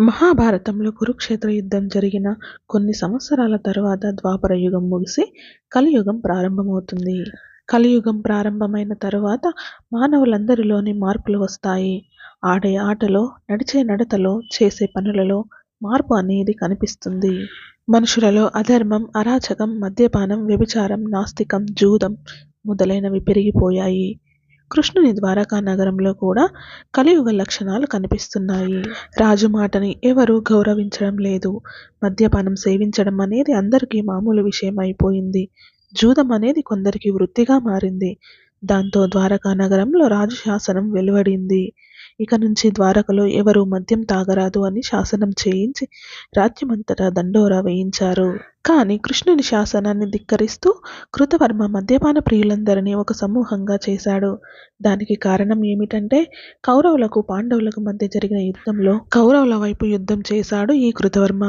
మహాభారతంలో కురుక్షేత్ర యుద్ధం జరిగిన కొన్ని సంవత్సరాల తరువాత ద్వాపర యుగం ముగిసి కలియుగం ప్రారంభమవుతుంది. కలియుగం ప్రారంభమైన తరువాత మానవులందరిలోని మార్పులు వస్తాయి. ఆడే ఆటలో నడిచే నడతలో చేసే పనులలో మార్పు అనేది కనిపిస్తుంది. మనుషులలో అధర్మం అరాచకం మద్యపానం వ్యభిచారం నాస్తికం జూదం మొదలైనవి పెరిగిపోయాయి. కృష్ణుని ద్వారకా నగరంలో కూడా కలియుగ లక్షణాలు కనిపిస్తున్నాయి. రాజు మాటని ఎవరూ గౌరవించడం లేదు. మద్యపానం సేవించడం అనేది అందరికీ మామూలు విషయం అయిపోయింది. జూదం అనేది కొందరికి వృత్తిగా మారింది. దాంతో ద్వారకా నగరంలో రాజు శాసనం వెలువడింది. ఇక నుంచి ద్వారకలో ఎవరూ మద్యం తాగరాదు అని శాసనం చేయించి రాజ్యమంతటా దండోరా వేయించారు. కానీ కృష్ణుని శాసనాన్ని ధిక్కరిస్తూ కృతవర్మ మద్యపాన ప్రియులందరినీ ఒక సమూహంగా చేశాడు. దానికి కారణం ఏమిటంటే కౌరవులకు పాండవులకు మధ్య జరిగిన యుద్ధంలో కౌరవుల వైపు యుద్ధం చేశాడు ఈ కృతవర్మ.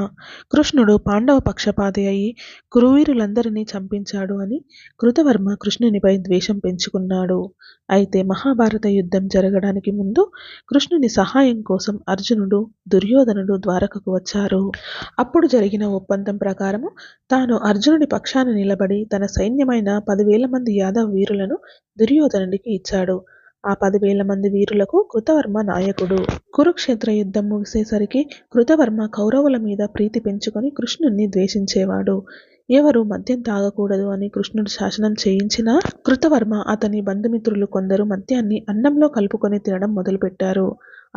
కృష్ణుడు పాండవ పక్షపాతి అయి కురువీరులందరినీ చంపించాడు అని కృతవర్మ కృష్ణునిపై ద్వేషం పెంచుకున్నాడు. అయితే మహాభారత యుద్ధం జరగడానికి ముందు కృష్ణుని సహాయం కోసం అర్జునుడు దుర్యోధనుడు ద్వారకకు వచ్చారు. అప్పుడు జరిగిన ఒప్పందం ప్రకారము తాను అర్జునుడి పక్షాన నిలబడి తన సైన్యమైన పదివేల మంది యాదవ వీరులను దుర్యోధనుడికి ఇచ్చాడు. ఆ పదివేల మంది వీరులకు కృతవర్మ నాయకుడు. కురుక్షేత్ర యుద్ధం ముగిసేసరికి కృతవర్మ కౌరవుల మీద ప్రీతి పెంచుకొని కృష్ణుణ్ణి ద్వేషించేవాడు. ఎవరు మద్యం తాగకూడదు అని కృష్ణుడు శాసనం చేయించినా కృతవర్మ అతని బంధుమిత్రులు కొందరు మద్యాన్ని అన్నంలో కలుపుకొని తినడం మొదలుపెట్టారు.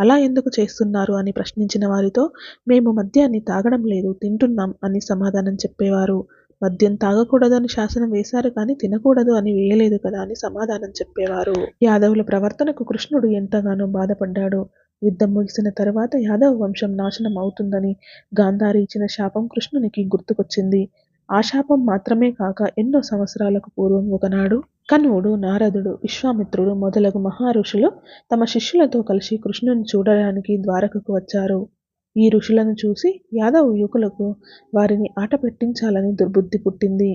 అలా ఎందుకు చేస్తున్నారు అని ప్రశ్నించిన వారితో మేము మద్యాన్ని తాగడం లేదు తింటున్నాం అని సమాధానం చెప్పేవారు. మద్యం తాగకూడదని శాసనం వేశారు కానీ తినకూడదు అని వేయలేదు కదా అని సమాధానం చెప్పేవారు. యాదవుల ప్రవర్తనకు కృష్ణుడు ఎంతగానో బాధపడ్డాడు. యుద్ధం ముగిసిన తర్వాత యాదవ వంశం నాశనం అవుతుందని గాంధారి ఇచ్చిన శాపం కృష్ణునికి గుర్తుకొచ్చింది. ఆ శాపం మాత్రమే కాక ఎన్నో సంవత్సరాలకు పూర్వం ఒకనాడు కన్వుడు నారదుడు విశ్వామిత్రుడు మొదలగు మహారుషులు తమ శిష్యులతో కలిసి కృష్ణుని చూడడానికి ద్వారకకు వచ్చారు. ఈ ఋషులను చూసి యాదవ యువకులకు వారిని ఆట పెట్టించాలని దుర్బుద్ధి పుట్టింది.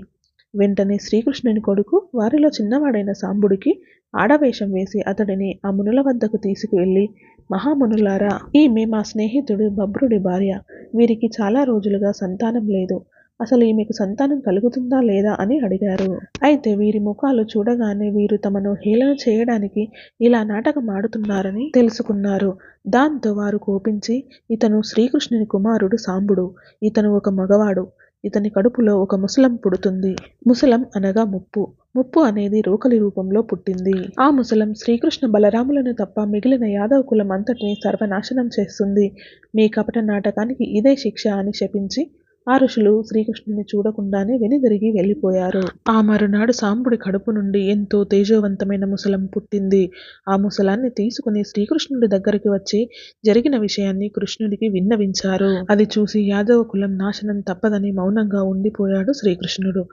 వెంటనే శ్రీకృష్ణుని కొడుకు వారిలో చిన్నవాడైన సాంబుడికి ఆడవేషం వేసి అతడిని ఆ మునుల వద్దకు తీసుకువెళ్ళి మహామునులారా ఈమె మా స్నేహితుడు బబ్రుడి భార్య. వీరికి చాలా రోజులుగా సంతానం లేదు. అసలు ఈమెకు సంతానం కలుగుతుందా లేదా అని అడిగారు. అయితే వీరి ముఖాలు చూడగానే వీరు తమను హేళన చేయడానికి ఇలా నాటకం ఆడుతున్నారని తెలుసుకున్నారు. దాంతో వారు కోపించి ఇతను శ్రీకృష్ణుని కుమారుడు సాంబుడు. ఇతను ఒక మగవాడు. ఇతని కడుపులో ఒక ముసలం పుడుతుంది. ముసలం అనగా ముప్పు. ముప్పు అనేది రోకలి రూపంలో పుట్టింది. ఆ ముసలం శ్రీకృష్ణ బలరాములను తప్ప మిగిలిన యాదవ కులం అంతటిని సర్వనాశనం చేస్తుంది. మీ కపట నాటకానికి ఇదే శిక్ష అని శపించి ఆ ఋషులు శ్రీకృష్ణుని చూడకుండానే వెనుదిరిగి వెళ్ళిపోయారు. ఆ మరునాడు సాంబుడి కడుపు నుండి ఎంతో తేజవంతమైన ముసలం పుట్టింది. ఆ ముసలాన్ని తీసుకుని శ్రీకృష్ణుడి దగ్గరికి వచ్చి జరిగిన విషయాన్ని కృష్ణుడికి విన్నవించారు. అది చూసి యాదవ కులం నాశనం తప్పదని మౌనంగా ఉండిపోయాడు శ్రీకృష్ణుడు.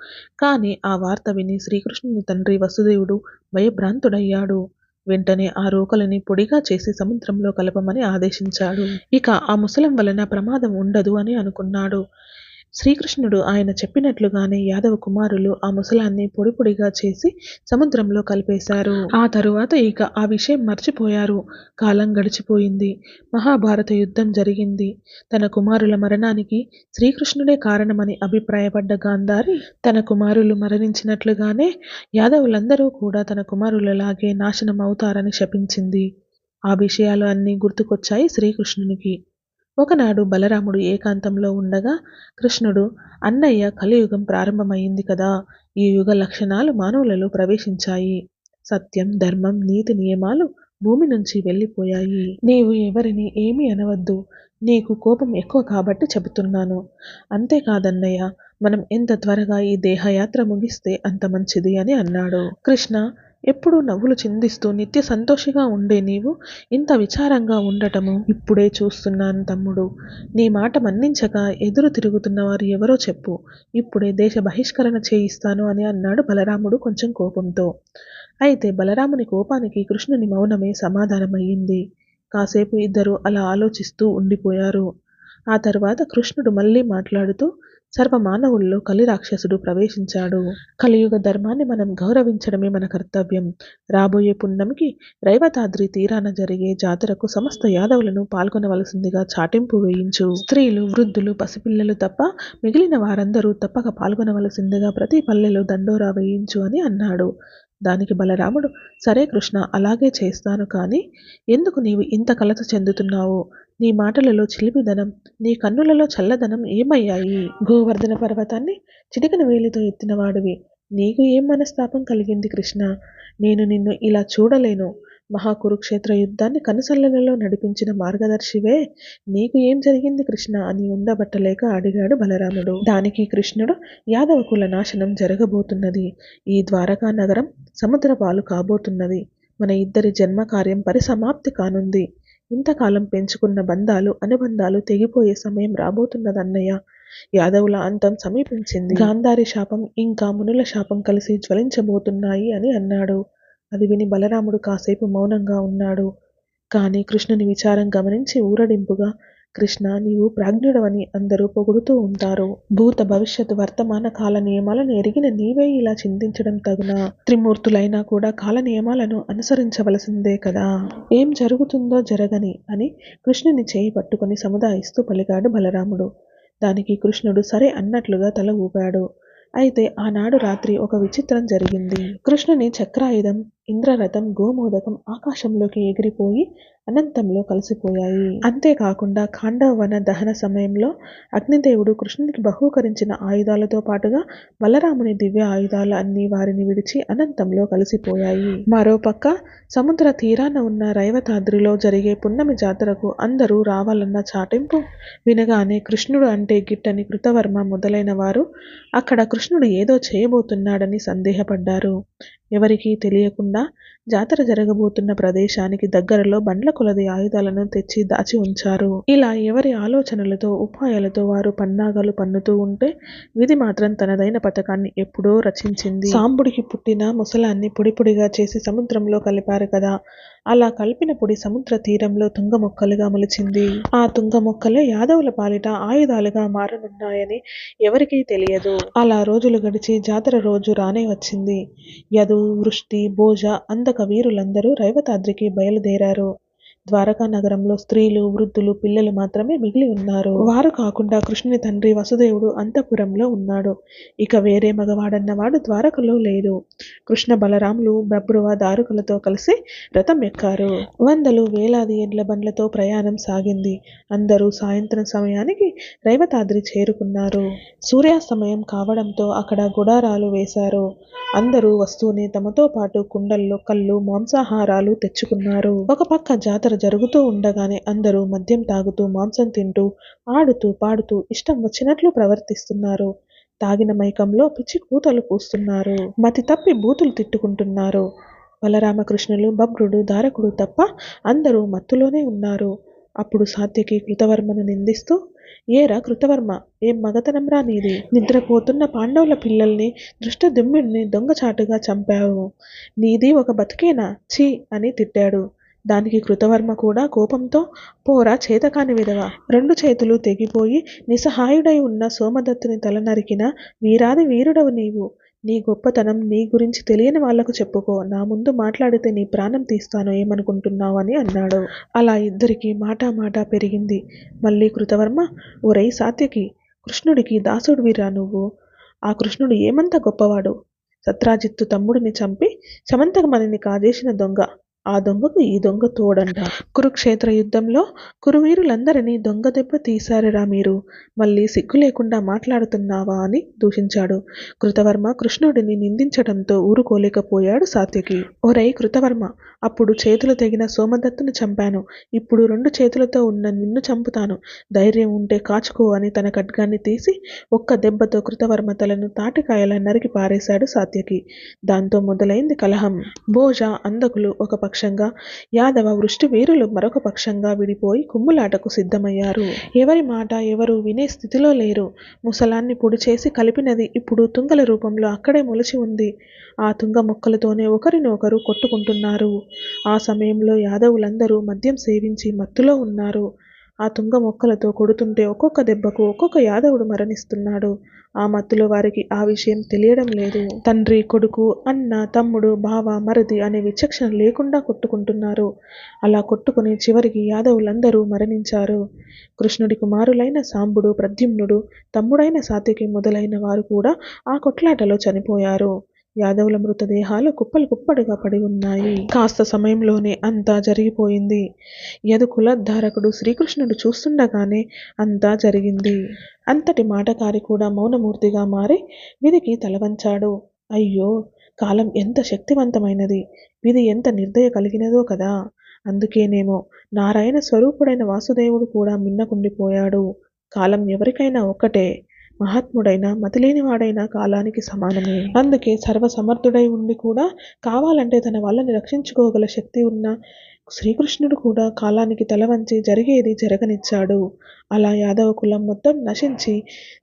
కానీ ఆ వార్త విని శ్రీకృష్ణుని తండ్రి వసుదేవుడు భయభ్రాంతుడయ్యాడు. వెంటనే ఆ రోకలిని పొడిగా చేసి సముద్రంలో కలపమని ఆదేశించాడు. ఇక ఆ ముసలం వలన ప్రమాదం ఉండదు అని అనుకున్నాడు. శ్రీకృష్ణుడు ఆయన చెప్పినట్లుగానే యాదవ కుమారులు ఆ ముసలాన్ని పొడి పొడిగా చేసి సముద్రంలో కలిపేశారు. ఆ తరువాత ఇక ఆ విషయం మర్చిపోయారు. కాలం గడిచిపోయింది. మహాభారత యుద్ధం జరిగింది. తన కుమారుల మరణానికి శ్రీకృష్ణుడే కారణమని అభిప్రాయపడ్డ గాంధారి తన కుమారులు మరణించినట్లుగానే యాదవులందరూ కూడా తన కుమారులలాగే నాశనం అవుతారని శపించింది. ఆ విషయాలు అన్నీ గుర్తుకొచ్చాయి శ్రీకృష్ణునికి. ఒకనాడు బలరాముడు ఏకాంతంలో ఉండగా కృష్ణుడు అన్నయ్య కలియుగం ప్రారంభమైంది కదా ఈ యుగ లక్షణాలు మానవులలో ప్రవేశించాయి. సత్యం ధర్మం నీతి నియమాలు భూమి నుంచి వెళ్ళిపోయాయి. నీవు ఎవరిని ఏమీ అనవద్దు. నీకు కోపం ఎక్కువ కాబట్టి చెబుతున్నాను. అంతేకాదన్నయ్య మనం ఎంత త్వరగా ఈ దేహయాత్ర ముగిస్తే అంత మంచిది అని అన్నాడు. కృష్ణ ఎప్పుడూ నవ్వులు చిందిస్తూ నిత్య సంతోషిగా ఉండే నీవు ఇంత విచారంగా ఉండటము. ఇప్పుడే చూస్తున్నాను తమ్ముడు. నీ మాట మన్నించక ఎదురు తిరుగుతున్న వారు ఎవరో చెప్పు. ఇప్పుడే దేశ బహిష్కరణ చేయిస్తాను అని అన్నాడు బలరాముడు కొంచెం కోపంతో. అయితే బలరాముని కోపానికి కృష్ణుని మౌనమే సమాధానమయ్యింది. కాసేపు ఇద్దరు అలా ఆలోచిస్తూ ఉండిపోయారు. ఆ తర్వాత కృష్ణుడు మళ్ళీ మాట్లాడుతూ సర్వమానవుల్లో కలి రాక్షసుడు ప్రవేశించాడు. కలియుగ ధర్మాన్ని మనం గౌరవించడమే మన కర్తవ్యం. రాబోయే పున్నమికి రైవతాద్రి తీరాన జరిగే జాతరకు సమస్త యాదవులను పాల్గొనవలసిందిగా చాటింపు వేయించు. స్త్రీలు వృద్ధులు పసిపిల్లలు తప్ప మిగిలిన వారందరూ తప్పక పాల్గొనవలసిందిగా ప్రతి పల్లెలో దండోరా వేయించు అని అన్నాడు. దానికి బలరాముడు సరే కృష్ణ అలాగే చేస్తాను కానీ ఎందుకు నీవు ఇంత కలత చెందుతున్నావు? నీ మాటలలో చిలిపిదనం నీ కన్నులలో చల్లదనం ఏమయ్యాయి? గోవర్ధన పర్వతాన్ని చిటికన వేలితో ఎత్తిన వాడివి. నీకు ఏం మనస్తాపం కలిగింది కృష్ణ? నేను నిన్ను ఇలా చూడలేను. మహాకురుక్షేత్ర యుద్ధాన్ని కనుసల్లలలో నడిపించిన మార్గదర్శివే. నీకు ఏం జరిగింది కృష్ణ? అని ఉండబట్టలేక అడిగాడు బలరాముడు. దానికి కృష్ణుడు యాదవ కుల నాశనం జరగబోతున్నది. ఈ ద్వారకా నగరం సముద్ర పాలు కాబోతున్నది. మన ఇద్దరి జన్మ కార్యం పరిసమాప్తి కానుంది. ఇంతకాలం పెంచుకున్న బంధాలు అనుబంధాలు తెగిపోయే సమయం రాబోతున్నదన్నయ్య. యాదవుల అంతం సమీపించింది. గాంధారి శాపం ఇంకా మునుల శాపం కలిసి జ్వలించబోతున్నాయి అని అన్నాడు. అది విని బలరాముడు కాసేపు మౌనంగా ఉన్నాడు. కానీ కృష్ణుని విచారం గమనించి ఊరడింపుగా కృష్ణ నీవు ప్రాజ్ఞుడవని అందరూ పొగుడుతూ ఉంటారు. భూత భవిష్యత్తు వర్తమాన కాల నియమాలను ఎరిగిన నీవే ఇలా చింతించడం తగునా? త్రిమూర్తులైనా కూడా కాల నియమాలను అనుసరించవలసిందే కదా. ఏం జరుగుతుందో జరగని అని కృష్ణుని చేయి పట్టుకొని సముదాయిస్తూ పలికాడు బలరాముడు. దానికి కృష్ణుడు సరే అన్నట్లుగా తల ఊపాడు. అయితే ఆనాడు రాత్రి ఒక విచిత్రం జరిగింది. కృష్ణుని చక్రాయుధం ఇంద్రరథం గోమోదకం ఆకాశంలోకి ఎగిరిపోయి అనంతంలో కలిసిపోయాయి. అంతేకాకుండా ఖాండవన దహన సమయంలో అగ్నిదేవుడు కృష్ణునికి బహూకరించిన ఆయుధాలతో పాటుగా బలరాముని దివ్య ఆయుధాలు అన్ని వారిని విడిచి అనంతంలో కలిసిపోయాయి. మరోపక్క సముద్ర తీరాన ఉన్న రైవతాద్రిలో జరిగే పున్నమి జాతరకు అందరూ రావాలన్న చాటింపు వినగానే కృష్ణుడు అంటే గిట్టని కృతవర్మ మొదలైన వారు అక్కడ కృష్ణుడు ఏదో చేయబోతున్నాడని సందేహపడ్డారు. ఎవరికీ తెలియకుండా జాతర జరగబోతున్న ప్రదేశానికి దగ్గరలో బండ్ల కొలది ఆయుధాలను తెచ్చి దాచి ఉంచారు. ఇలా ఎవరి ఆలోచనలతో ఉపాయాలతో వారు పన్నాగాలు పన్నుతూ ఉంటే విధి మాత్రం తనదైన పథకాన్ని ఎప్పుడో రచించింది. సాంబుడికి పుట్టిన ముసలాన్ని పొడిపొడిగా చేసి సముద్రంలో కలిపారు కదా అలా కలిపిన పొడి సముద్ర తీరంలో తుంగ మొక్కలుగా మొలిచింది. ఆ తుంగ మొక్కలే యాదవుల పాలిట ఆయుధాలుగా మారనున్నాయని ఎవరికీ తెలియదు. అలా రోజులు గడిచి జాతర రోజు రానే వచ్చింది. యదు వృష్టి భోజ అందక వీరులందరూ రైవతాద్రికి బయలుదేరారు. ద్వారకా నగరంలో స్త్రీలు వృద్ధులు పిల్లలు మాత్రమే మిగిలి ఉన్నారు. వారు కాకుండా కృష్ణుని తండ్రి వసుదేవుడు అంతఃపురంలో ఉన్నాడు. ఇక వేరే మగవాడన్నవాడు ద్వారకలో లేడు. కృష్ణ బలరాములు బబ్రువ దారుకులతో కలిసి రథం ఎక్కారు. వందలు వేలాది ఎడ్ల బండ్లతో ప్రయాణం సాగింది. అందరూ సాయంత్రం సమయానికి రేవతాద్రి చేరుకున్నారు. సూర్యాస్తమయం కావడంతో అక్కడ గుడారాలు వేశారు. అందరూ వస్తూనే తమతో పాటు కుండల్లో కళ్ళు మాంసాహారాలు తెచ్చుకున్నారు. ఒక పక్క జాతర జరుగుతూ ఉండగానే అందరూ మద్యం తాగుతూ మాంసం తింటూ ఆడుతూ పాడుతూ ఇష్టం వచ్చినట్లు ప్రవర్తిస్తున్నారు. తాగిన మైకంలో పిచ్చి కూతలు పూస్తున్నారు మతి తప్పి బూతులు తిట్టుకుంటున్నారు. బలరామకృష్ణులు బబ్రుడు దారకుడు తప్ప అందరూ మత్తులోనే ఉన్నారు. అప్పుడు సాత్యకి కృతవర్మను నిందిస్తూ ఏరా కృతవర్మ ఏం మగతనంరా నీది? నిద్రపోతున్న పాండవుల పిల్లల్ని దృష్టదుమ్ముడిని దొంగచాటుగా చంపావు. నీది ఒక బతికేనా? ఛీ అని తిట్టాడు. దానికి కృతవర్మ కూడా కోపంతో పోరా చేతకాని విధవ రెండు చేతులు తెగిపోయి నిస్సహాయుడై ఉన్న సోమదత్తుని తల నరికిన వీరాది వీరుడవు నీవు. నీ గొప్పతనం నీ గురించి తెలియని వాళ్ళకు చెప్పుకో. నా ముందు మాట్లాడితే నీ ప్రాణం తీస్తాను ఏమనుకుంటున్నావు? అని అన్నాడు. అలా ఇద్దరికి మాట మాట పెరిగింది. మళ్ళీ కృతవర్మ ఒరై సాత్యకి కృష్ణుడికి దాసుడివిరా నువ్వు? ఆ కృష్ణుడు ఏమంత గొప్పవాడు? సత్రాజిత్తు తమ్ముడిని చంపి సమంతకమణిని కాజేసిన దొంగ. ఆ దొంగకు ఈ దొంగ తోడంట. కురుక్షేత్ర యుద్ధంలో కురువీరులందరినీ దొంగ దెబ్బ తీశారురా మీరు. మళ్ళీ సిగ్గు లేకుండా మాట్లాడుతున్నావా అని దూషించాడు. కృతవర్మ కృష్ణుడిని నిందించడంతో ఊరుకోలేకపోయాడు సాత్యకి ఒరై కృతవర్మ అప్పుడు చేతులు తెగిన సోమదత్తును చంపాను. ఇప్పుడు రెండు చేతులతో ఉన్న నిన్ను చంపుతాను. ధైర్యం ఉంటే కాచుకో అని తన ఖడ్గాన్ని తీసి ఒక్క దెబ్బతో కృతవర్మతలను తాటికాయల నరికి పారేశాడు సాత్యకి. దాంతో మొదలైంది కలహం. భోజ అందకులు ఒక పక్షంగా యాదవ వృష్టి వీరులు మరొక పక్షంగా విడిపోయి కుమ్ములాటకు సిద్ధమయ్యారు. ఎవరి మాట ఎవరు వినే స్థితిలో లేరు. ముసలాన్ని పొడి చేసి కలిపినది ఇప్పుడు తుంగల రూపంలో అక్కడే మొలిచి ఉంది. ఆ తుంగ మొక్కలతోనే ఒకరినొకరు కొట్టుకుంటున్నారు. ఆ సమయంలో యాదవులందరూ మద్యం సేవించి మత్తులో ఉన్నారు. ఆ తుంగ మొక్కలతో కొడుతుంటే ఒక్కొక్క దెబ్బకు ఒక్కొక్క యాదవుడు మరణిస్తున్నాడు. ఆ మత్తులో వారికి ఆ విషయం తెలియడం లేదు. తండ్రి కొడుకు అన్న తమ్ముడు బావ మరది అనే విచక్షణ లేకుండా కొట్టుకుంటున్నారు. అలా కొట్టుకుని చివరికి యాదవులందరూ మరణించారు. కృష్ణుడి కుమారులైన సాంబుడు ప్రద్యుమ్నుడు తమ్ముడైన సాత్యకి మొదలైన వారు కూడా ఆ కొట్లాటలో చనిపోయారు. యాదవుల మృతదేహాలు కుప్పలు కుప్పలుగా పడి ఉన్నాయి. కాస్త సమయంలోనే అంతా జరిగిపోయింది. యదుకుల ధారకుడు శ్రీకృష్ణుడు చూస్తుండగానే అంతా జరిగింది. అంతటి మాటకారి కూడా మౌనమూర్తిగా మారి విధికి తలవంచాడు. అయ్యో కాలం ఎంత శక్తివంతమైనది. విధి ఎంత నిర్దయ కలిగినదో కదా. అందుకేనేమో నారాయణ స్వరూపుడైన వాసుదేవుడు కూడా మిన్నకుండిపోయాడు. కాలం ఎవరికైనా ఒక్కటే. మహాత్ముడైన మతిలేనివాడైన కాలానికి సమానమే. అందుకే సర్వసమర్థుడై ఉండి కూడా కావాలంటే తన వాళ్ళని రక్షించుకోగల శక్తి ఉన్న శ్రీకృష్ణుడు కూడా కాలానికి తలవంచి జరిగేది జరగనిచ్చాడు. అలా యాదవ కులం మొత్తం నశించి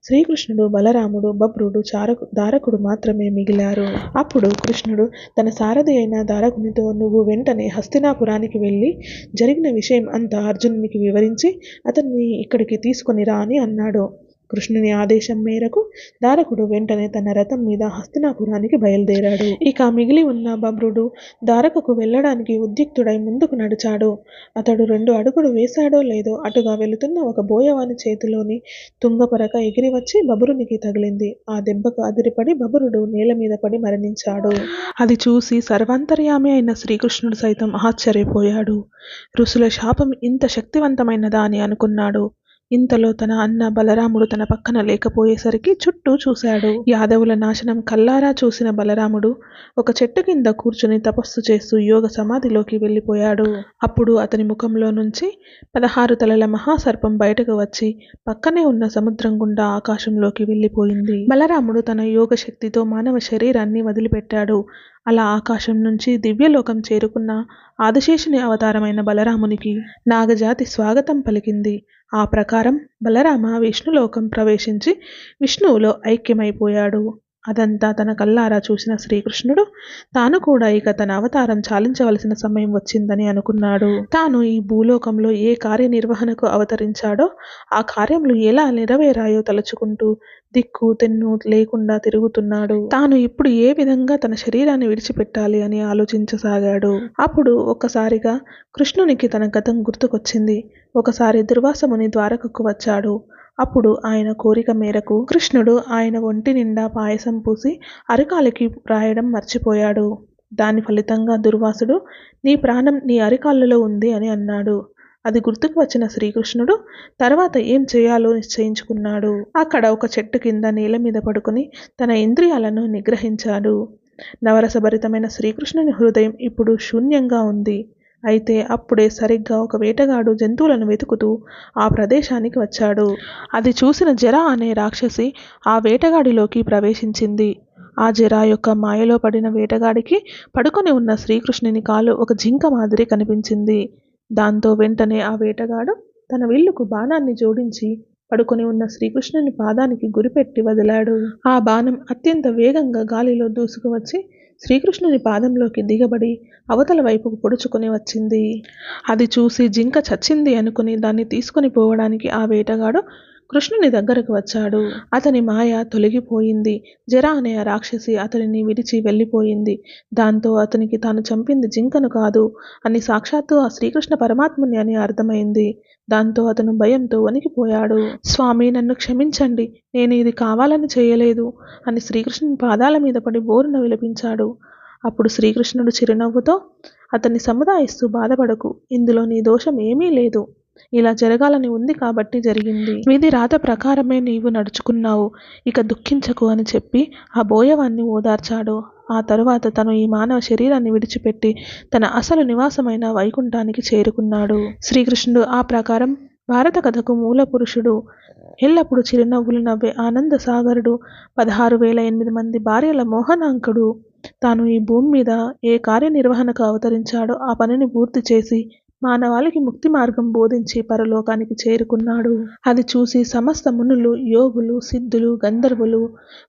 శ్రీకృష్ణుడు బలరాముడు బబ్రుడు చారకు దారకుడు మాత్రమే మిగిలారు. అప్పుడు కృష్ణుడు తన సారథి అయిన దారకునితో నువ్వు వెంటనే హస్తినాపురానికి వెళ్ళి జరిగిన విషయం అంతా అర్జునునికి వివరించి అతన్ని ఇక్కడికి తీసుకొని రా అని అన్నాడు. కృష్ణుని ఆదేశం మేరకు దారకుడు వెంటనే తన రథం మీద హస్తినాపురానికి బయలుదేరాడు. ఇక మిగిలి ఉన్న బబ్రుడు దారకకు వెళ్ళడానికి ఉద్యుక్తుడై ముందుకు నడిచాడు. అతడు రెండు అడుగులు వేశాడో లేదో అటుగా వెళుతున్న ఒక బోయవాని చేతిలోని తుంగపరక ఎగిరి వచ్చి బబురునికి తగిలింది. ఆ దెబ్బకు అదిరిపడి బబురుడు నేల మీద పడి మరణించాడు. అది చూసి సర్వాంతర్యామి అయిన శ్రీకృష్ణుడు సైతం ఆశ్చర్యపోయాడు. ఋషుల శాపం ఇంత శక్తివంతమైనదా అని అనుకున్నాడు. ఇంతలో తన అన్న బలరాముడు తన పక్కన లేకపోయేసరికి చుట్టూ చూశాడు. యాదవుల నాశనం కల్లారా చూసిన బలరాముడు ఒక చెట్టు కింద కూర్చుని తపస్సు చేస్తూ యోగ సమాధిలోకి వెళ్ళిపోయాడు. అప్పుడు అతని ముఖంలో నుంచి పదహారు తలల మహాసర్పం బయటకు వచ్చి పక్కనే ఉన్న సముద్రం గుండా ఆకాశంలోకి వెళ్ళిపోయింది. బలరాముడు తన యోగ శక్తితో మానవ శరీరాన్ని వదిలిపెట్టాడు. అలా ఆకాశం నుంచి దివ్యలోకం చేరుకున్న ఆదిశేషుని అవతారమైన బలరామునికి నాగజాతి స్వాగతం పలికింది. ఆ ప్రకారం బలరామ విష్ణులోకం ప్రవేశించి విష్ణువులో ఐక్యమైపోయాడు. అదంతా తన కళ్ళారా చూసిన శ్రీకృష్ణుడు తాను కూడా ఇక తన అవతారం చాలించవలసిన సమయం వచ్చిందని అనుకున్నాడు. తాను ఈ భూలోకంలో ఏ కార్యనిర్వహణకు అవతరించాడో ఆ కార్యములు ఎలా నెరవేరాయో తలుచుకుంటూ దిక్కు తెన్ను లేకుండా తిరుగుతున్నాడు. తాను ఇప్పుడు ఏ విధంగా తన శరీరాన్ని విడిచిపెట్టాలి అని ఆలోచించసాగాడు. అప్పుడు ఒక్కసారిగా కృష్ణునికి తన గతం గుర్తుకొచ్చింది. ఒకసారి దుర్వాసముని ద్వారకకు వచ్చాడు. అప్పుడు ఆయన కోరిక మేరకు కృష్ణుడు ఆయన ఒంటి నిండా పాయసం పూసి అరికాలికి రాయడం మర్చిపోయాడు. దాని ఫలితంగా దుర్వాసుడు నీ ప్రాణం నీ అరికాళ్ళలో ఉంది అని అన్నాడు. అది గుర్తుకు వచ్చిన శ్రీకృష్ణుడు తర్వాత ఏం చేయాలో నిశ్చయించుకున్నాడు. అక్కడ ఒక చెట్టు కింద నేల మీద పడుకుని తన ఇంద్రియాలను నిగ్రహించాడు. నవరసభరితమైన శ్రీకృష్ణుని హృదయం ఇప్పుడు శూన్యంగా ఉంది. అయితే అప్పుడే సరిగ్గా ఒక వేటగాడు జంతువులను వెతుకుతూ ఆ ప్రదేశానికి వచ్చాడు. అది చూసిన జర అనే రాక్షసి ఆ వేటగాడిలోకి ప్రవేశించింది. ఆ జర యొక్క మాయలో పడిన వేటగాడికి పడుకొని ఉన్న శ్రీకృష్ణుని కాలు ఒక జింక మాదిరి కనిపించింది. దాంతో వెంటనే ఆ వేటగాడు తన విల్లుకు బాణాన్ని జోడించి పడుకొని ఉన్న శ్రీకృష్ణుని పాదానికి గురిపెట్టి వదిలాడు. ఆ బాణం అత్యంత వేగంగా గాలిలో దూసుకువచ్చి శ్రీకృష్ణుని పాదంలోకి దిగబడి అవతల వైపుకు పొడుచుకొని వచ్చింది. అది చూసి జింక చచ్చింది అనుకుని దాన్ని తీసుకొని పోవడానికి ఆ వేటగాడు కృష్ణుని దగ్గరకు వచ్చాడు. అతని మాయ తొలగిపోయింది. జర అనే ఆ రాక్షసి అతనిని విడిచి వెళ్ళిపోయింది. దాంతో అతనికి తాను చంపింది జింకను కాదు. అని సాక్షాత్తు ఆ శ్రీకృష్ణ పరమాత్ముని అని అర్థమైంది. దాంతో అతను భయంతో వణికిపోయాడు. స్వామి నన్ను క్షమించండి. నేను ఇది కావాలని చేయలేదు అని శ్రీకృష్ణుని పాదాల మీద పడి బోరున విలపించాడు. అప్పుడు శ్రీకృష్ణుడు చిరునవ్వుతో అతన్ని సముదాయిస్తూ బాధపడకు. ఇందులో నీ దోషం ఏమీ లేదు. ఇలా జరగాలని ఉంది కాబట్టి జరిగింది. విధి రాత ప్రకారమే నీవు నడుచుకున్నావు. ఇక దుఃఖించకు అని చెప్పి ఆ బోయవాన్ని ఓదార్చాడు. ఆ తరువాత తను ఈ మానవ శరీరాన్ని విడిచిపెట్టి తన అసలు నివాసమైన వైకుంఠానికి చేరుకున్నాడు. శ్రీకృష్ణుడు ఆ ప్రకారం భారత కథకు మూల పురుషుడు. ఎల్లప్పుడూ చిరునవ్వులు నవ్వే ఆనంద సాగరుడు. పదహారు వేల ఎనిమిది మంది భార్యల మోహనాంకుడు. తాను ఈ భూమి మీద ఏ కార్యనిర్వహణకు అవతరించాడో ఆ పనిని పూర్తి చేసి మానవాళికి ముక్తి మార్గం బోధించి పరలోకానికి చేరుకున్నాడు. అది చూసి సమస్త మునులు యోగులు సిద్ధులు గంధర్వులు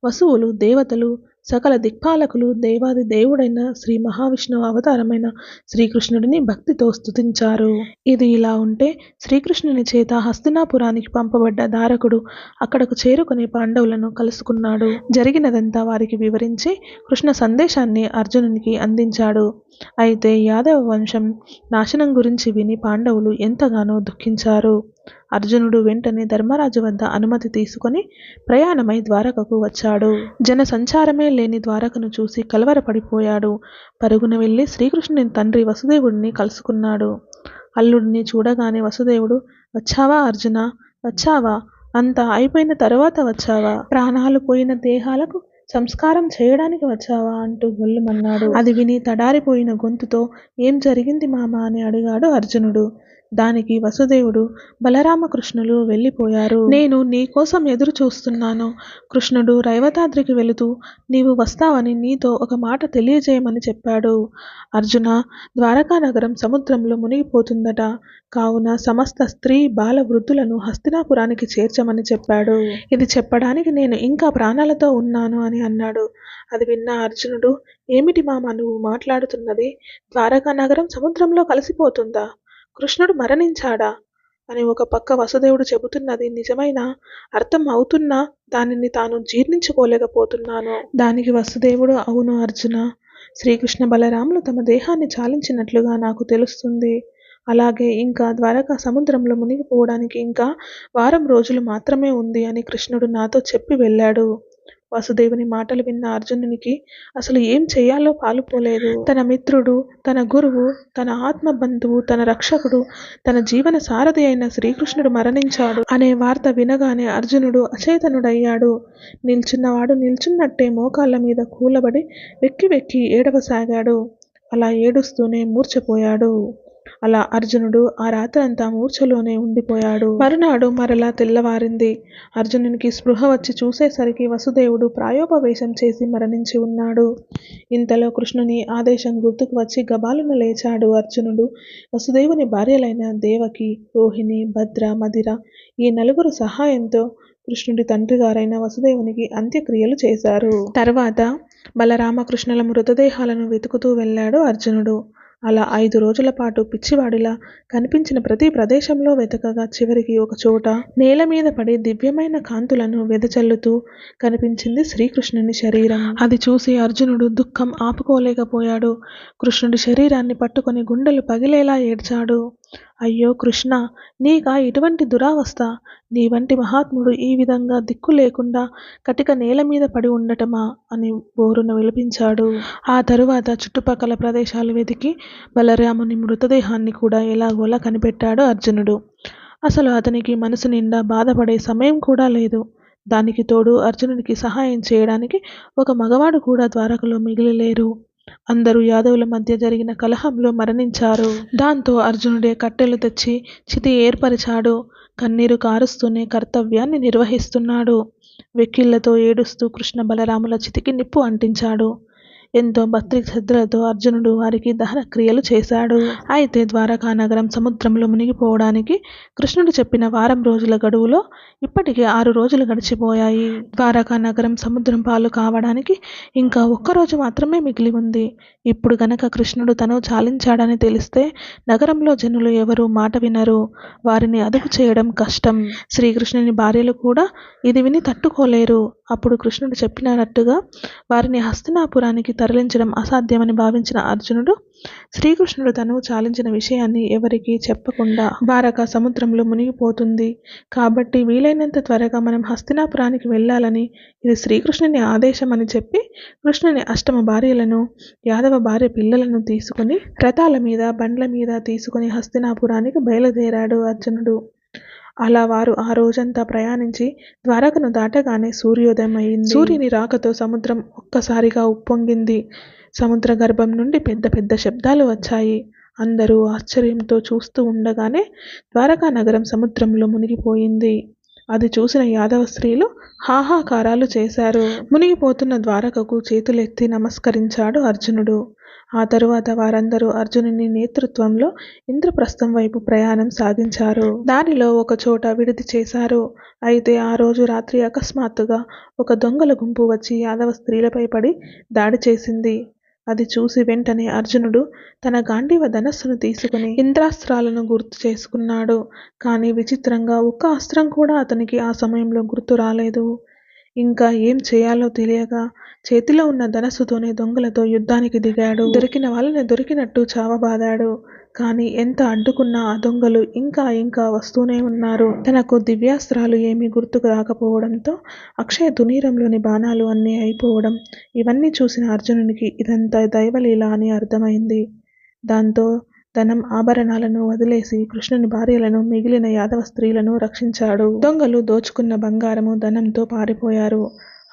వసువులు దేవతలు సకల దిక్పాలకులు దేవాది దేవుడైన శ్రీ మహావిష్ణువు అవతారమైన శ్రీకృష్ణుడిని భక్తితో స్తుతించారు. ఇది ఇలా ఉంటే శ్రీకృష్ణుని చేత హస్తినాపురానికి పంపబడ్డ దారకుడు అక్కడకు చేరుకుని పాండవులను కలుసుకున్నాడు. జరిగినదంతా వారికి వివరించి కృష్ణ సందేశాన్ని అర్జునునికి అందించాడు. అయితే యాదవ వంశం నాశనం గురించి విని పాండవులు ఎంతగానో దుఃఖించారు. అర్జునుడు వెంటనే ధర్మరాజు వద్ద అనుమతి తీసుకొని ప్రయాణమై ద్వారకకు వచ్చాడు. జన సంచారమే లేని ద్వారకను చూసి కలవరపడిపోయాడు. పరుగున వెళ్ళి శ్రీకృష్ణుని తండ్రి వసుదేవుడిని కలుసుకున్నాడు. అల్లుడిని చూడగానే వసుదేవుడు వచ్చావా అర్జున? వచ్చావా? అంతా అయిపోయిన తర్వాత వచ్చావా? ప్రాణాలు పోయిన దేహాలకు సంస్కారం చేయడానికి వచ్చావా? అంటూ గొల్లుమన్నాడు అది విని తడారిపోయిన గొంతుతో ఏం జరిగింది మామ? అని అడిగాడు అర్జునుడు. దానికి వసుదేవుడు బలరామకృష్ణులు వెళ్ళిపోయారు. నేను నీ కోసం ఎదురు చూస్తున్నాను. కృష్ణుడు రైవతాద్రికి వెళుతూ నీవు వస్తావని నీతో ఒక మాట తెలియజేయమని చెప్పాడు. అర్జున ద్వారకా నగరం సముద్రంలో మునిగిపోతుందట. కావున సమస్త స్త్రీ బాల వృద్ధులను హస్తినాపురానికి చేర్చమని చెప్పాడు. ఇది చెప్పడానికి నేను ఇంకా ప్రాణాలతో ఉన్నాను అని అన్నాడు. అది విన్న అర్జునుడు ఏమిటి మామ నువ్వు మాట్లాడుతున్నది? ద్వారకా నగరం సముద్రంలో కలిసిపోతుందా? కృష్ణుడు మరణించాడా? అని ఒక పక్క వసుదేవుడు చెబుతున్నది నిజమైన అర్థం అవుతున్నా దానిని తాను జీర్ణించుకోలేకపోతున్నాను. దానికి వసుదేవుడు అవును అర్జున శ్రీకృష్ణ బలరాములు తమ దేహాన్ని చాలించినట్లుగా నాకు తెలుస్తుంది. అలాగే ఇంకా ద్వారకా సముద్రంలో మునిగిపోవడానికి ఇంకా వారం రోజులు మాత్రమే ఉంది అని కృష్ణుడు నాతో చెప్పి వెళ్ళాడు. వసుదేవుని మాటలు విన్న అర్జునునికి అసలు ఏం చేయాలో పాలుపోలేదు. తన మిత్రుడు తన గురువు తన ఆత్మ బంధువు తన రక్షకుడు తన జీవన సారథి అయిన శ్రీకృష్ణుడు మరణించాడు. అనే వార్త వినగానే అర్జునుడు అచేతనుడయ్యాడు. నిల్చున్నవాడు నిల్చున్నట్టే మోకాళ్ళ మీద కూలబడి వెక్కి వెక్కి ఏడవసాగాడు. అలా ఏడుస్తూనే మూర్చపోయాడు అలా అర్జునుడు ఆ రాత్రంతా మూర్ఛలోనే ఉండిపోయాడు. మరునాడు మరలా తెల్లవారింది. అర్జునునికి స్పృహ వచ్చి చూసేసరికి వసుదేవుడు ప్రాయోపవేశం చేసి మరణించి ఉన్నాడు. ఇంతలో కృష్ణుని ఆదేశం గుర్తుకు వచ్చి గబాలున లేచాడు అర్జునుడు. వసుదేవుని భార్యలైన దేవకి రోహిణి భద్ర మదిర ఈ నలుగురు సహాయంతో కృష్ణుడి తండ్రి గారైన వసుదేవునికి అంత్యక్రియలు చేశారు. తర్వాత బలరామకృష్ణుల మృతదేహాలను వెతుకుతూ వెళ్ళాడు అర్జునుడు. అలా ఐదు రోజుల పాటు పిచ్చివాడిలా కనిపించిన ప్రతి ప్రదేశంలో వెతకగా చివరికి ఒక చోట నేల మీద పడి దివ్యమైన కాంతులను వెదజల్లుతూ కనిపించింది శ్రీకృష్ణుని శరీరం. అది చూసి అర్జునుడు దుఃఖం ఆపుకోలేకపోయాడు. కృష్ణుడి శరీరాన్ని పట్టుకొని గుండెలు పగిలేలా ఏడ్చాడు. అయ్యో కృష్ణ నీకా ఇటువంటి దురావస్థ? నీ వంటి మహాత్ముడు ఈ విధంగా దిక్కు లేకుండా కటిక నేల మీద పడి ఉండటమా? అని బోరున విలపించాడు. ఆ తరువాత చుట్టుపక్కల ప్రదేశాలు వెతికి బలరాముని మృతదేహాన్ని కూడా ఎలాగోలా కనిపెట్టాడు అర్జునుడు. అసలు అతనికి మనసు నిండా బాధపడే సమయం కూడా లేదు. దానికి తోడు అర్జునుడికి సహాయం చేయడానికి ఒక మగవాడు కూడా ద్వారకలో మిగిలి లేరు అందరూ యాదవుల మధ్య జరిగిన కలహంలో మరణించారు. దాంతో అర్జునుడే కట్టెలు తెచ్చి చితి ఏర్పరిచాడు. కన్నీరు కారుస్తూనే కర్తవ్యాన్ని నిర్వహిస్తున్నాడు. వెక్కిళ్ళతో ఏడుస్తూ కృష్ణ బలరాముల చితికి నిప్పు అంటించాడు. ఎంతో భక్తి శ్రద్ధలతో అర్జునుడు వారికి దహన క్రియలు చేశాడు. అయితే ద్వారకా నగరం సముద్రంలో మునిగిపోవడానికి కృష్ణుడు చెప్పిన వారం రోజుల గడువులో ఇప్పటికే ఆరు రోజులు గడిచిపోయాయి. ద్వారకా నగరం సముద్రం పాలు కావడానికి ఇంకా ఒక్క రోజు మాత్రమే మిగిలి ఉంది. ఇప్పుడు గనక కృష్ణుడు తను చాలించాడని తెలిస్తే నగరంలో జనులు ఎవరు మాట వినరు. వారిని అదుపు చేయడం కష్టం. శ్రీకృష్ణుని భార్యలు కూడా ఇది విని తట్టుకోలేరు. అప్పుడు కృష్ణుడు చెప్పినట్టుగా వారిని హస్తినాపురానికి తరలించడం అసాధ్యమని భావించిన అర్జునుడు శ్రీకృష్ణుడు తను చాలించిన విషయాన్ని ఎవరికీ చెప్పకుండా బారక సముద్రంలో మునిగిపోతుంది. కాబట్టి వీలైనంత త్వరగా మనం హస్తినాపురానికి వెళ్ళాలని ఇది శ్రీకృష్ణుని ఆదేశం అని చెప్పి కృష్ణుని అష్టమ భార్యలను యాదవ భార్య పిల్లలను తీసుకుని రథాల మీద బండ్ల మీద తీసుకుని హస్తినాపురానికి బయలుదేరాడు అర్జునుడు. అలా వారు ఆ రోజంతా ప్రయాణించి ద్వారకను దాటగానే సూర్యోదయం అయింది సూర్యుని రాకతో సముద్రం ఒక్కసారిగా ఉప్పొంగింది. సముద్ర గర్భం నుండి పెద్ద పెద్ద శబ్దాలు వచ్చాయి. అందరూ ఆశ్చర్యంతో చూస్తూ ఉండగానే ద్వారకా నగరం సముద్రంలో మునిగిపోయింది. అది చూసిన యాదవ స్త్రీలు హాహాకారాలు చేశారు. మునిగిపోతున్న ద్వారకకు చేతులెత్తి నమస్కరించాడు అర్జునుడు. ఆ తరువాత వారందరూ అర్జునుని నేతృత్వంలో ఇంద్రప్రస్థం వైపు ప్రయాణం సాగించారు. దానిలో ఒక చోట విడిది చేశారు. అయితే ఆ రోజు రాత్రి అకస్మాత్తుగా ఒక దొంగల గుంపు వచ్చి యాదవ స్త్రీలపై పడి దాడి చేసింది. అది చూసి వెంటనే అర్జునుడు తన గాంధీవ ధనస్సును తీసుకుని ఇంద్రాస్త్రాలను గుర్తు చేసుకున్నాడు. కానీ విచిత్రంగా ఒక్క అస్త్రం కూడా అతనికి ఆ సమయంలో గుర్తు రాలేదు. ఇంకా ఏం చేయాలో తెలియక చేతిలో ఉన్న ధనస్సుతోనే దొంగలతో యుద్ధానికి దిగాడు. దొరికిన వాళ్ళని దొరికినట్టు చావబాదాడు. కానీ ఎంత అడ్డుకున్నా ఆ దొంగలు ఇంకా ఇంకా వస్తూనే ఉన్నారు. తనకు దివ్యాస్త్రాలు ఏమీ గుర్తుకు రాకపోవడంతో అక్షయ తునీరంలోని బాణాలు అన్నీ అయిపోవడం ఇవన్నీ చూసిన అర్జునునికి ఇదంతా దైవలీల అని అర్థమైంది. దాంతో ధనం ఆభరణాలను వదిలేసి కృష్ణుని భార్యలను మిగిలిన యాదవ స్త్రీలను రక్షించాడు. దొంగలు దోచుకున్న బంగారము ధనంతో పారిపోయారు.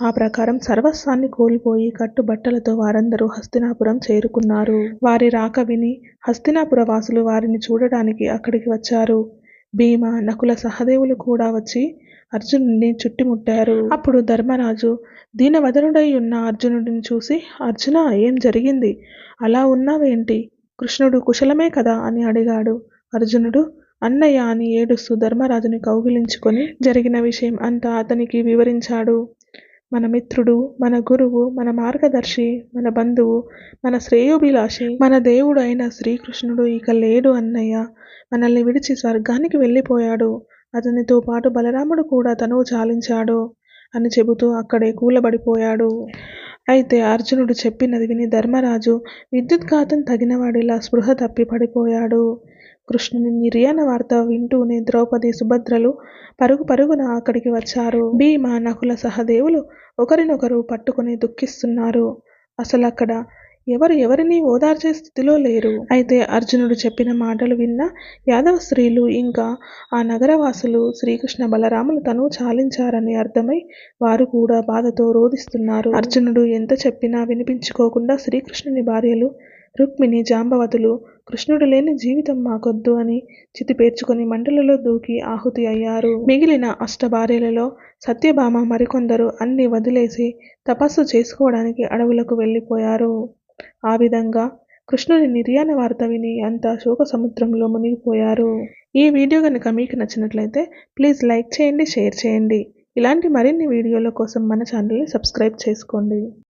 ఆ ప్రకారం సర్వస్వాన్ని కోల్పోయి కట్టుబట్టలతో వారందరూ హస్తినాపురం చేరుకున్నారు. వారి రాక విని హస్తినాపుర వాసులు వారిని చూడడానికి అక్కడికి వచ్చారు. భీమ నకుల సహదేవులు కూడా వచ్చి అర్జునుడిని చుట్టుముట్టారు. అప్పుడు ధర్మరాజు దీనవదనుడై ఉన్న అర్జునుడిని చూసి అర్జున ఏం జరిగింది? అలా ఉన్నావేంటి? కృష్ణుడు కుశలమే కదా? అని అడిగాడు. అర్జునుడు అన్నయ్య అని ఏడుస్తూ ధర్మరాజుని కౌగిలించుకొని జరిగిన విషయం అంతా అతనికి వివరించాడు. మన మిత్రుడు మన గురువు మన మార్గదర్శి మన బంధువు మన శ్రేయోభిలాషి మన దేవుడు అయిన శ్రీకృష్ణుడు ఇక లేడు అన్నయ్య. మనల్ని విడిచి స్వర్గానికి వెళ్ళిపోయాడు. అతనితో పాటు బలరాముడు కూడా తనువు చాలించాడు అని చెబుతూ అక్కడే కూలబడిపోయాడు. అయితే అర్జునుడు చెప్పినది విని ధర్మరాజు విద్యుత్ఘాతం తగినవాడిలా స్పృహ తప్పి పడిపోయాడు. కృష్ణుని నిర్యాణ వార్త వింటూనే ద్రౌపది సుభద్రలు పరుగు పరుగున అక్కడికి వచ్చారు. భీమ నకుల సహదేవులు ఒకరినొకరు పట్టుకుని దుఃఖిస్తున్నారు. అసలు అక్కడ ఎవరు ఎవరిని ఓదార్చే స్థితిలో లేరు. అయితే అర్జునుడు చెప్పిన మాటలు విన్న యాదవ స్త్రీలు ఇంకా ఆ నగరవాసులు శ్రీకృష్ణ బలరాములు తను చాలించారని అర్థమై వారు కూడా బాధతో రోధిస్తున్నారు. అర్జునుడు ఎంత చెప్పినా వినిపించుకోకుండా శ్రీకృష్ణుని భార్యలు రుక్మిణి జాంబవతులు కృష్ణుడు లేని జీవితం మాకొద్దు అని చితిపేర్చుకొని మంటలలో దూకి ఆహుతి అయ్యారు. మిగిలిన అష్టభార్యలలో సత్యభామ మరికొందరు అన్ని వదిలేసి తపస్సు చేసుకోవడానికి అడవులకు వెళ్ళిపోయారు. ఆ విధంగా కృష్ణుని నిర్యాణ వార్త విని అంతా శోక సముద్రంలో మునిగిపోయారు. ఈ వీడియో కనుక మీకు నచ్చినట్లయితే ప్లీజ్ లైక్ చేయండి షేర్ చేయండి. ఇలాంటి మరిన్ని వీడియోల కోసం మన ఛానల్ని సబ్స్క్రైబ్ చేసుకోండి.